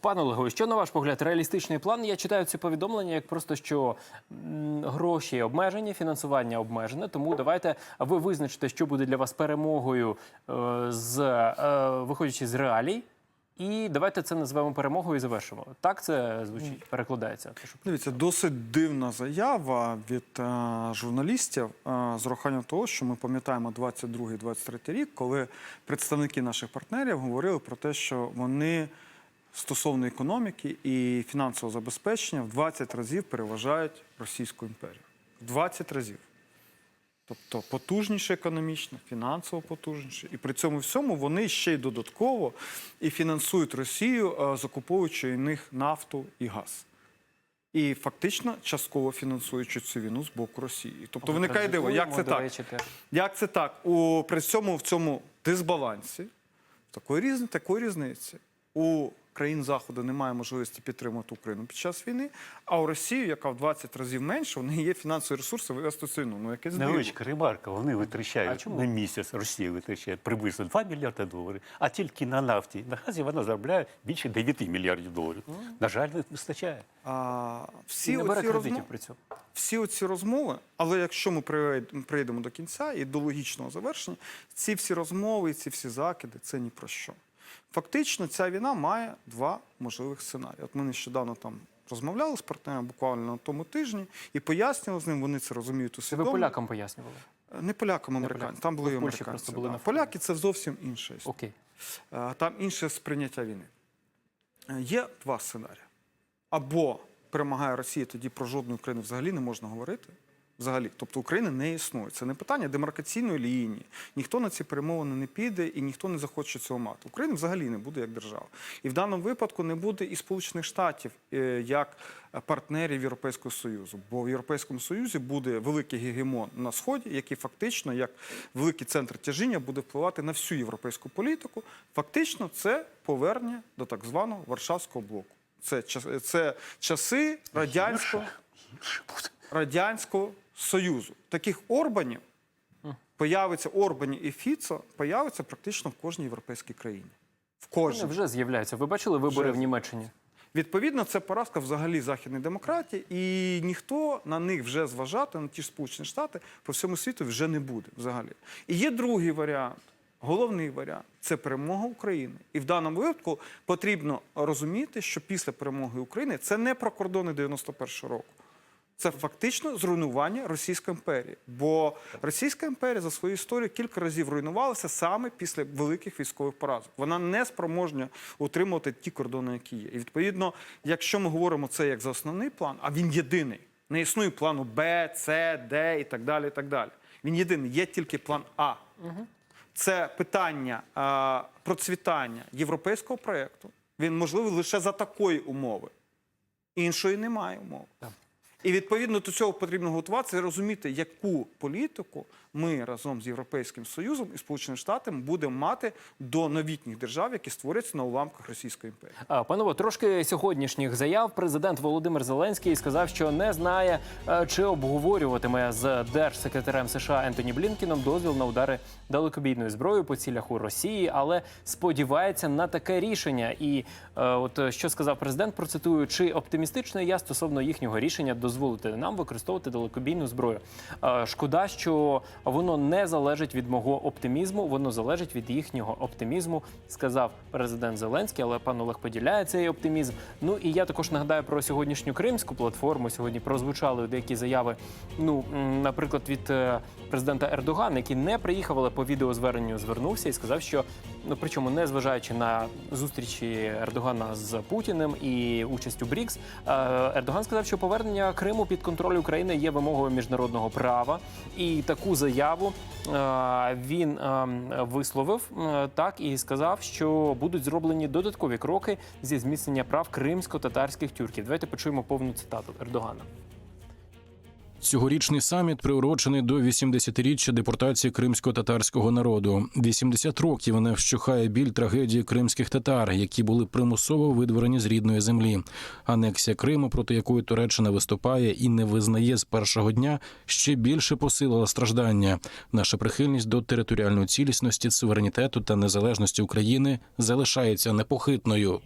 Пане Олегові, що на ваш погляд реалістичний план? Я читаю ці повідомлення як просто що гроші обмежені, фінансування обмежене. Тому давайте ви визначите, що буде для вас перемогою е, з е, виходячи з реалій. І давайте це назвемо перемогою і завершимо. Так це звучить, перекладається. Дивіться, досить дивна заява від е, журналістів е, з урахуванням того, що ми пам'ятаємо 22-23 рік, коли представники наших партнерів говорили про те, що вони стосовно економіки і фінансового забезпечення в 20 разів переважають Російську імперію. В 20 разів. Тобто потужніше економічно, фінансово потужніше. І при цьому всьому вони ще й додатково і фінансують Росію, е, закуповуючи у них нафту і газ. І фактично частково фінансуючи цю війну з боку Росії. Тобто виникає диво, як це так? Як це так? У, при цьому в цьому дисбалансі, такої, різни, такої різниці, у країн Заходу немає можливості підтримати Україну під час війни, а у Росії, яка в 20 разів менше, у неї є фінансові ресурси вивести цю війну. Ну, якесь. Невеличка ремарка. Вони витрачають на місяць, Росія витрачає приблизно 2 мільярди доларів, а тільки на нафті, на газі вона заробляє більше 9 мільярдів доларів. На жаль, не вистачає. А, всі, не оці розмови, при цьому. всі оці розмови, але якщо ми прийдемо до кінця і до логічного завершення, ці всі розмови, ці всі закиди це ні про що. Фактично, ця війна має два можливих сценарії. От ми нещодавно там розмовляли з партнером буквально на тому тижні і пояснювали з ним, вони це розуміють Це ви полякам пояснювали. Не полякам, американцям. Там були американці. були да. Поляки це зовсім інша історія. Окей. Е, Там інше сприйняття війни. Е, Є два сценарії. Або перемагає Росія, тоді про жодну Україну взагалі не можна говорити. Взагалі, тобто України не існує. Це не питання демаркаційної лінії. Ніхто на ці перемовини не піде і ніхто не захоче цього мати. України взагалі не буде як держава. І в даному випадку не буде і Сполучених Штатів е, як партнерів Європейського Союзу. Бо в Європейському Союзі буде великий гегемон на сході, який фактично, як великий центр тяжіння, буде впливати на всю європейську політику. Фактично, це повернення до так званого Варшавського блоку. Це, це часи радянського. Радянського Союзу. Таких Орбанів появиться Орбанів і Фіцо появиться практично в кожній європейській країні. В Вони вже з'являються. Ви бачили вибори Вже. в Німеччині? Відповідно, це поразка взагалі західної демократії, і ніхто на них вже зважати, на ті ж Сполучені Штати по всьому світу вже не буде взагалі. І є другий варіант. Головний варіант це перемога України. І в даному випадку потрібно розуміти, що після перемоги України це не про кордони 91-го року. Це фактично зруйнування Російської імперії. Бо Російська імперія за свою історію кілька разів руйнувалася саме після великих військових поразок. Вона не спроможна утримувати ті кордони, які є. І відповідно, якщо ми говоримо це як за основний план, а він єдиний, не існує плану Б, С, Д і так далі. І так далі. Він єдиний, є тільки план А. Це питання процвітання європейського проєкту. Він можливий лише за такої умови. Іншої немає умови. І відповідно до цього потрібно готуватися і розуміти, яку політику ми разом з Європейським Союзом і Сполученими Штатами будемо мати до новітніх держав, які створюються на уламках Російської імперії. А, Панове, трошки сьогоднішніх заяв. Президент Володимир Зеленський сказав, що не знає, е, чи обговорюватиме з держсекретарем США Ентоні Блінкіном дозвіл на удари далекобійною зброєю по цілях у Росії, але сподівається на таке рішення. І е, от що сказав президент, процитую, чи оптимістичний я стосовно їхнього рішення дозволити нам використовувати далекобійну зброю. Е, Шкода, що воно не залежить від мого оптимізму, воно залежить від їхнього оптимізму, сказав президент Зеленський, але пан Олег поділяє цей оптимізм. Ну і я також нагадаю про сьогоднішню кримську платформу. Сьогодні прозвучали деякі заяви. Ну, наприклад, від е, президента Ердогана, який не приїхав, але по відеозверненню звернувся і сказав, що ну причому не зважаючи на зустрічі Ердогана з Путіним і участь у БРІКС, е, Ердоган сказав, що повернення Криму під контроль України є вимогою міжнародного права, і таку заяву е, він е, висловив так і сказав, що будуть зроблені додаткові кроки зі зміцнення прав кримсько-татарських тюрків. Давайте почуємо повну цитату Ердогана. Цьогорічний саміт приурочений до 80-річчя депортації кримсько-татарського народу. 80 років не вщухає біль трагедії кримських татар, які були примусово видворені з рідної землі. Анексія Криму, проти якої Туреччина виступає і не визнає з першого дня, ще більше посилила страждання. Наша прихильність до територіальної цілісності, суверенітету та незалежності України залишається непохитною.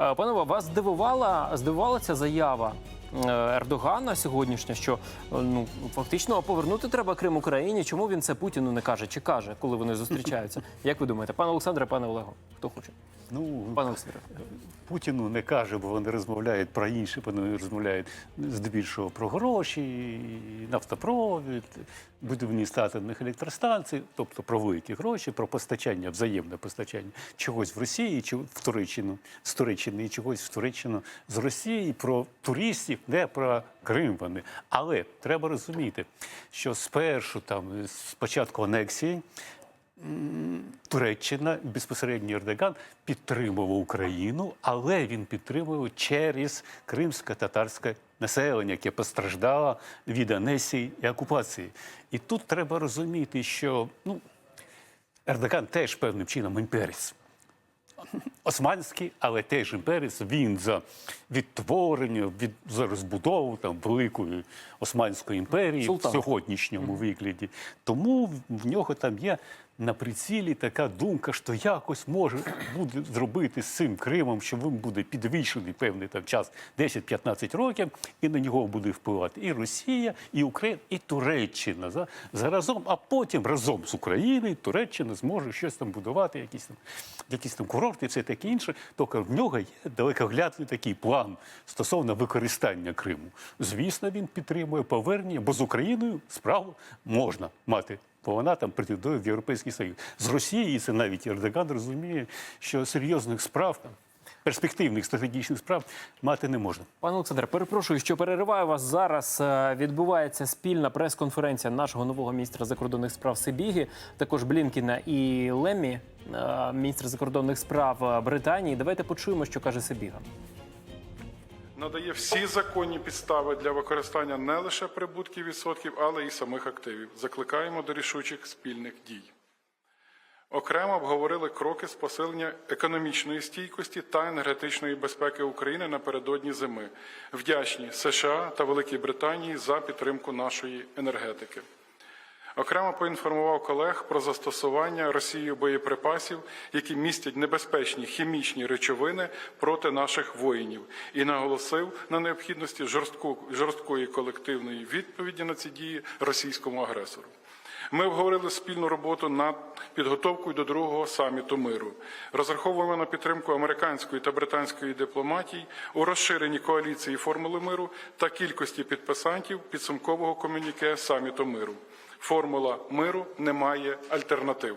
Е, Панове, вас здивувала здивувала ця заява е, Ердогана сьогоднішня, що е, ну фактично повернути треба Крим Україні. Чому він це Путіну не каже? Чи каже, коли вони зустрічаються? Як ви думаєте, пане Олександре, пане Олего? Хто хоче? Ну, Пане Олександре. Путіну не каже, бо вони розмовляють про інше, вони розмовляють здебільшого про гроші, нафтопровід, будівництво атомних електростанцій, тобто про великі гроші, про постачання, взаємне постачання чогось в Росії, чи в Туреччину з Туреччини і чогось в Туреччину з Росії, про туристів, не про Крим вони. Але треба розуміти, що спершу там з початку анексії. Туреччина безпосередньо Ердоган підтримував Україну, але він підтримував через кримсько-татарське населення, яке постраждало від анесії і окупації. І тут треба розуміти, що ну, Ердоган теж певним чином імперець. Османський, але теж імперець, він за відтворення, від, за розбудову там, великої Османської імперії Султан. в сьогоднішньому вигляді. Тому в- нього там є на прицілі така думка, що якось може буде зробити з цим Кримом, що він буде підвищений певний там час 10-15 років, і на нього буде впливати і Росія, і Україна, і Туреччина за, заразом, а потім разом з Україною Туреччина зможе щось там будувати, якісь там, якісь там курорти, це таке інше. Тільки в нього є далекоглядний такий план стосовно використання Криму. Звісно, він підтримує повернення, бо з Україною справу можна мати. Бо вона там претендує в Європейський Союз. З Росією це навіть Ердоган розуміє, що серйозних справ, там, перспективних стратегічних справ мати не можна. Пане Олександре, перепрошую, що перериваю вас зараз. е, Відбувається спільна прес-конференція нашого нового міністра закордонних справ Сибіги, також Блінкіна і Лемі, е, міністр закордонних справ е, Британії. Давайте почуємо, що каже Сибіга. надає всі законні підстави для використання не лише прибутків відсотків, але й самих активів. Закликаємо до рішучих спільних дій. Окремо обговорили кроки з посилення економічної стійкості та енергетичної безпеки України напередодні зими. Вдячні США та Великій Британії за підтримку нашої енергетики. Окремо поінформував колег про застосування Росією боєприпасів, які містять небезпечні хімічні речовини проти наших воїнів, і наголосив на необхідності жорстку, жорсткої колективної відповіді на ці дії російському агресору. Ми обговорили спільну роботу над підготовкою до другого саміту миру. Розраховуємо на підтримку американської та британської дипломатій у розширенні коаліції формули миру та кількості підписантів підсумкового комюніке саміту миру. Формула миру не має альтернатив.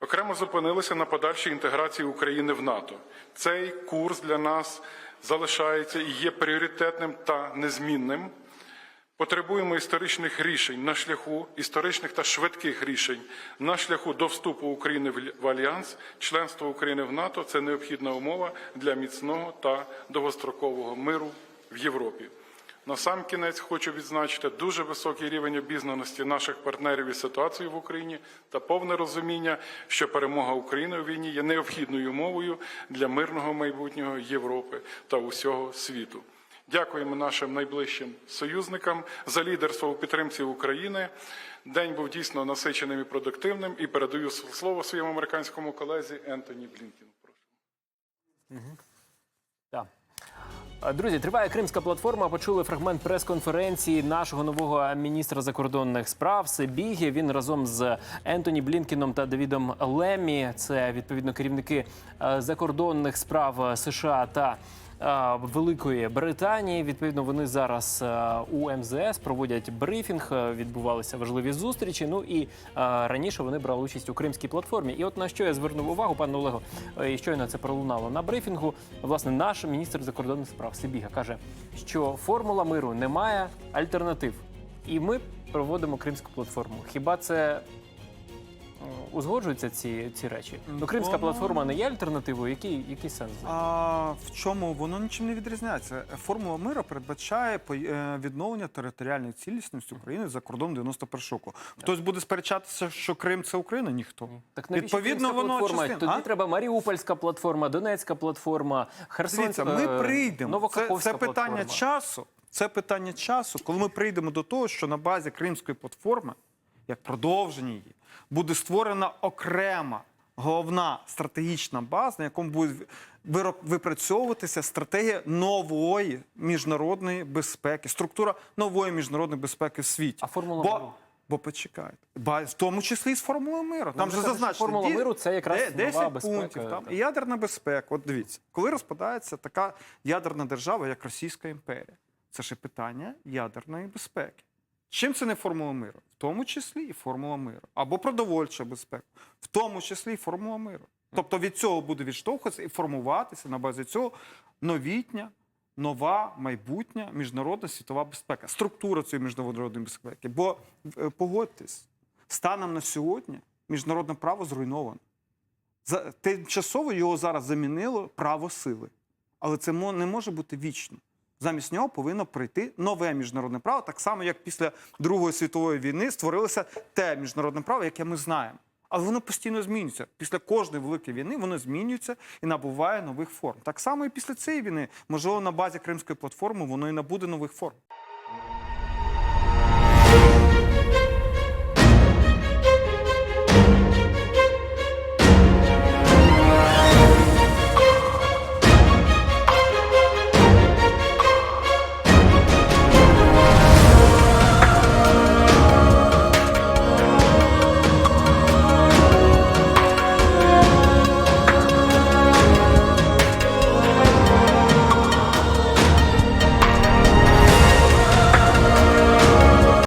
Окремо зупинилися на подальшій інтеграції України в НАТО. Цей курс для нас залишається і є пріоритетним та незмінним. Потребуємо історичних рішень на шляху історичних та швидких рішень на шляху до вступу України в альянс. Членство України в НАТО це необхідна умова для міцного та довгострокового миру в Європі. На сам кінець хочу відзначити дуже високий рівень обізнаності наших партнерів із ситуацією в Україні та повне розуміння, що перемога України у війні є необхідною умовою для мирного майбутнього Європи та усього світу. Дякуємо нашим найближчим союзникам за лідерство у підтримці України. День був дійсно насиченим і продуктивним. І передаю слово своєму американському колезі Ентоні Блінкіну. Прошу. Е, Друзі, триває Кримська платформа. Почули фрагмент прес-конференції нашого нового міністра закордонних справ Сибіги. Він разом з Ентоні Блінкіном та Давідом Лемі. Це відповідно керівники е, закордонних справ США та. Е, Великої Британії відповідно вони зараз е, у МЗС проводять брифінг. е, Відбувалися важливі зустрічі. Ну і раніше вони брали участь у кримській платформі. І от на що я звернув увагу, пане Олего, і щойно це пролунало на брифінгу. Власне, наш міністр закордонних справ Сибіга каже, що формула миру не має альтернатив, і ми проводимо кримську платформу. Хіба це узгоджуються ці, ці речі? Ну, кримська Воно- платформа не є альтернативою. Який, який сенс? А в чому воно нічим не відрізняється? Формула миру передбачає по- е, відновлення територіальної цілісності України за кордоном 91-го року. Хтось буде сперечатися, що Крим це Україна? Ніхто. Так навіщо Відповідно, кримська воно платформа? частина. Тоді А? треба Маріупольська платформа, Донецька платформа, Херсонська, ми е, прийдемо. Це, це питання часу. Це питання часу, коли ми прийдемо до того, що на базі Кримської платформи, як продовження її, буде створена окрема головна стратегічна база, на якому буде випрацьовуватися стратегія нової міжнародної безпеки, структура нової міжнародної безпеки в світі. А формула бо, миру? бо почекайте, в тому числі і з формулою миру. Там ви же зазначено формула миру це якраз де- нова 10 безпека, пунктів. Там так. і ядерна безпека. От дивіться, коли розпадається така ядерна держава, як Російська імперія, це ж питання ядерної безпеки. Чим це не формула миру? В тому числі і формула миру. Або продовольча безпека, в тому числі і формула миру. Тобто від цього буде відштовхуватися і формуватися на базі цього новітня, нова, майбутня міжнародна світова безпека, структура цієї міжнародної безпеки. Бо е, погодьтесь, станом на сьогодні міжнародне право зруйновано. Тимчасово його зараз замінило право сили. Але це не може бути вічно. Замість нього повинно прийти нове міжнародне право, так само, як після Другої світової війни створилося те міжнародне право, яке ми знаємо. Але воно постійно змінюється. Після кожної великої війни воно змінюється і набуває нових форм. Так само і після цієї війни, можливо, на базі Кримської платформи воно і набуде нових форм.